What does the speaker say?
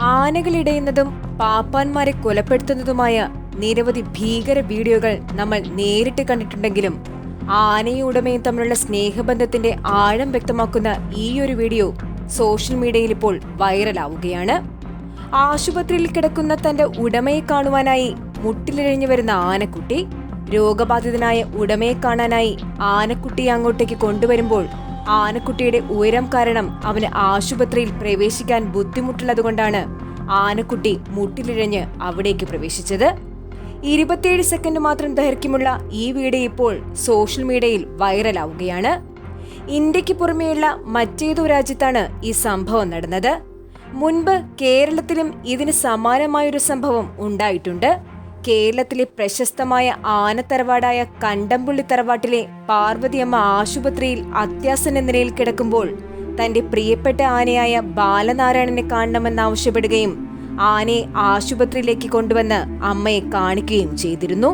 ആനകളിടയുന്നതും പാപ്പാന്മാരെ കൊലപ്പെടുത്തുന്നതുമായ നിരവധി ഭീകര വീഡിയോകൾ നമ്മൾ നേരിട്ട് കണ്ടിട്ടുണ്ടെങ്കിലും ആനയും ഉടമയും തമ്മിലുള്ള സ്നേഹബന്ധത്തിന്റെ ആഴം വ്യക്തമാക്കുന്ന ഈ ഒരു വീഡിയോ സോഷ്യൽ മീഡിയയിൽ ഇപ്പോൾ വൈറലാവുകയാണ്. ആശുപത്രിയിൽ കിടക്കുന്ന തന്റെ ഉടമയെ കാണുവാനായി മുട്ടിലിഴഞ്ഞു വരുന്ന ആനക്കുട്ടി രോഗബാധിതനായ ഉടമയെ കാണാനായി ആനക്കുട്ടിയെ അങ്ങോട്ടേക്ക് കൊണ്ടുവരുമ്പോൾ ആനക്കുട്ടിയുടെ ഉയരം കാരണം അവന് ആശുപത്രിയിൽ പ്രവേശിക്കാൻ ബുദ്ധിമുട്ടുള്ളതുകൊണ്ടാണ് ആനക്കുട്ടി മുട്ടിലിഴഞ്ഞ് അവിടേക്ക് പ്രവേശിച്ചത്. ഇരുപത്തിയേഴ് സെക്കൻഡ് മാത്രം ദൈർഘ്യമുള്ള ഈ വീഡിയോ ഇപ്പോൾ സോഷ്യൽ മീഡിയയിൽ വൈറലാവുകയാണ്. ഇന്ത്യയ്ക്ക് പുറമെയുള്ള മറ്റേതോ രാജ്യത്താണ് ഈ സംഭവം നടന്നത്. മുൻപ് കേരളത്തിലും ഇതിന് സമാനമായൊരു സംഭവം ഉണ്ടായിട്ടുണ്ട്. കേരളത്തിലെ പ്രശസ്തമായ ആനത്തറവാടായ കണ്ടംപുള്ളി തറവാട്ടിലെ പാർവതിയമ്മ ആശുപത്രിയിൽ അത്യാസന്ന നിലയിൽ കിടക്കുമ്പോൾ തന്റെ പ്രിയപ്പെട്ട ആനയായ ബാലനാരായണനെ കാണണമെന്നാവശ്യപ്പെടുകയും ആനയെ ആശുപത്രിയിലേക്ക് കൊണ്ടുവന്ന് അമ്മയെ കാണിക്കുകയും ചെയ്തിരുന്നു.